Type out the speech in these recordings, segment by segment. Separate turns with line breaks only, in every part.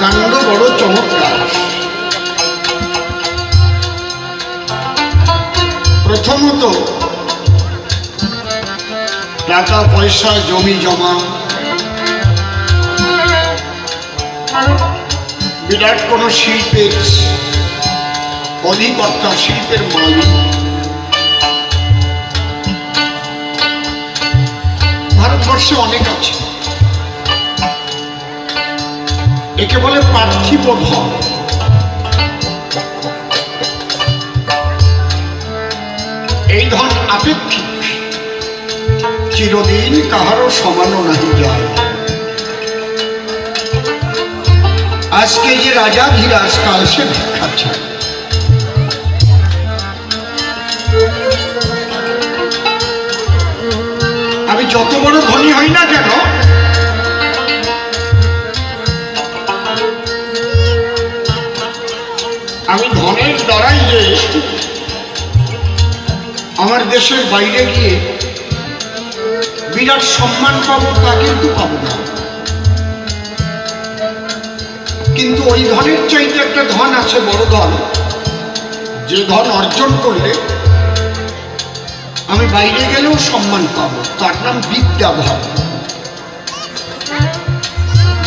কাণ্ড বড় চমৎকার। প্রথমত, টাকা, পয়সা, জমি, জমা। বিরাট কোনো শিল্পের অধিকর্তা, শিল্পের মালিক। ভারতবর্ষে অনেক আছে। একে বলে পার্থিব ধন এই ধন আপেক্ষিক। চিরদিন কাহারও সমানও নাহি যায়। আজকে যে রাজা ধীরাজ কাল সে ভিক্ষা চায়। আমি যত বড় ধনী হই না কেন আমি ধনের দ্বারাই যে আমার দেশের বাইরে গিয়ে বিরাট সম্মান পাবো তা কিন্তু পাবো না। কিন্তু ওই ধনের চাইতে একটা ধন আছে, বড় ধন। যে ধন অর্জন করলে আমি বাইরে গেলেও সম্মান পাবো। তার নাম বিদ্যা ধন।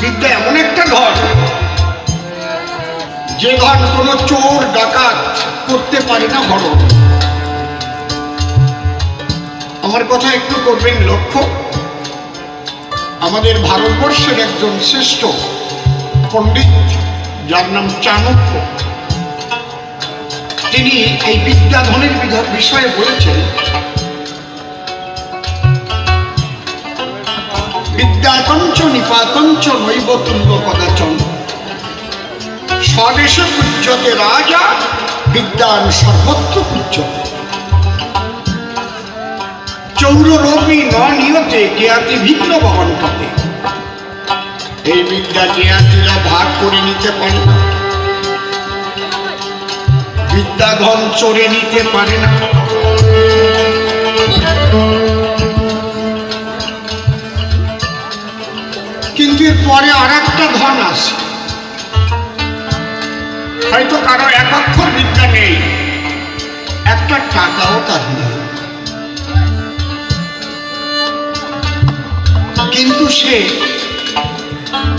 বিদ্যা এমন একটা ধন যে ধন কোনো চোর ডাকাত করতে পারে না হরণ আমার কথা একটু করবেন লক্ষ্য? আমাদের ভারতবর্ষের একজন শ্রেষ্ঠ পণ্ডিত, যার নাম চাণক্য। তিনি এই বিদ্যাধনের বিষয়ে বলেছেন, বিদ্যাতঞ্চ নিপাতঞ্চ নৈব তুল্য কদাচন স্বদেশে পূজ্যতে রাজা, বিদ্যান সর্বত্র পূজ্যতে। চৌররূপী ন নিয়তে জ্ঞাতি ভিন্ন বহন করে এই বিদ্যা জ্ঞাতিরা ভাগ করে নিতে পারে না। বিদ্যাধন চড়ে নিতে পারে না। কিন্তু এর পরে আর একটা ধন আছে। হয়তো কারও এক অক্ষর বিদ্যা নেই। একটা টাকাও তার নেই। কিন্তু সে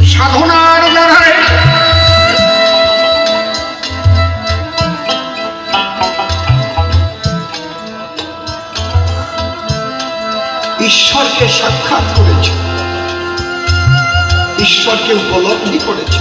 সাধনার দ্বারায় ঈশ্বরকে সাক্ষাৎ করেছে। ঈশ্বরকে উপলব্ধি করেছে।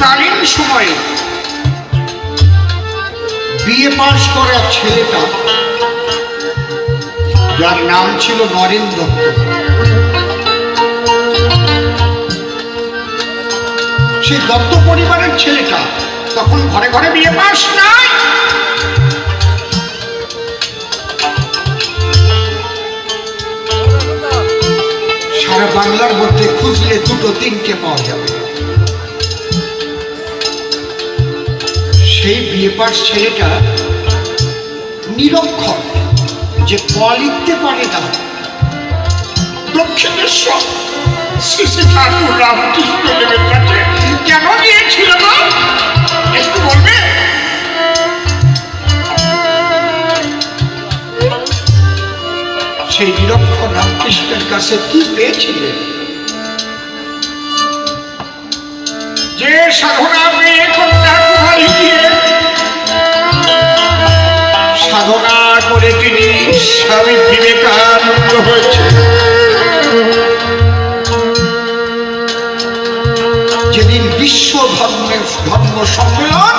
তৎকালীন সময়ে বিয়ে পাশ করা ছেলেটা, যার নাম ছিল নরেন দত্ত। সেই দত্ত পরিবারের ছেলেটা, তখন ঘরে ঘরে বিয়ে পাশ নাই। সারা বাংলার মধ্যে খুঁজলে দুটো তিনটে পাওয়া যাবে। সেই বিয়ে ছেলেটা নিরক্ষর যে ক লিখতে পারে না। দক্ষিণেশ্বর, শ্রী ঠাকুর রামকৃষ্ণ দেবের কাছে কেন গিয়েছিল না একটু বলবে? সেই নিরক্ষর রামকৃষ্ণের কাছে কি পেয়েছিলেন যে সাধনা পেয়ে স্বামী বিবেকানন্দ হয়েছে যেদিন বিশ্ব ধর্মের ধর্ম সম্মেলন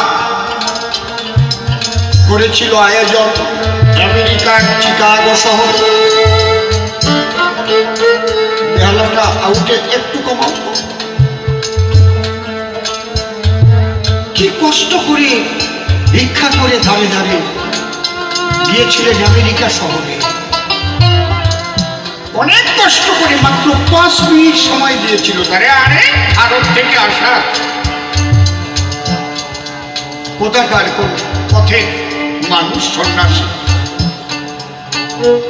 করেছিল আয়োজন আমেরিকার চিকাগো শহর গলাটা আউটে একটু কমাও তো। কি কষ্ট করে ভিক্ষা করে ধারে ধারে গিয়েছিলেন আমেরিকা শহরে। অনেক কষ্ট করে মাত্র পাঁচ মিনিট সময় দিয়েছিল তারে, আরে ভারত থেকে আসা। কোথাকার কোন পথে মানুষ সন্ন্যাসী?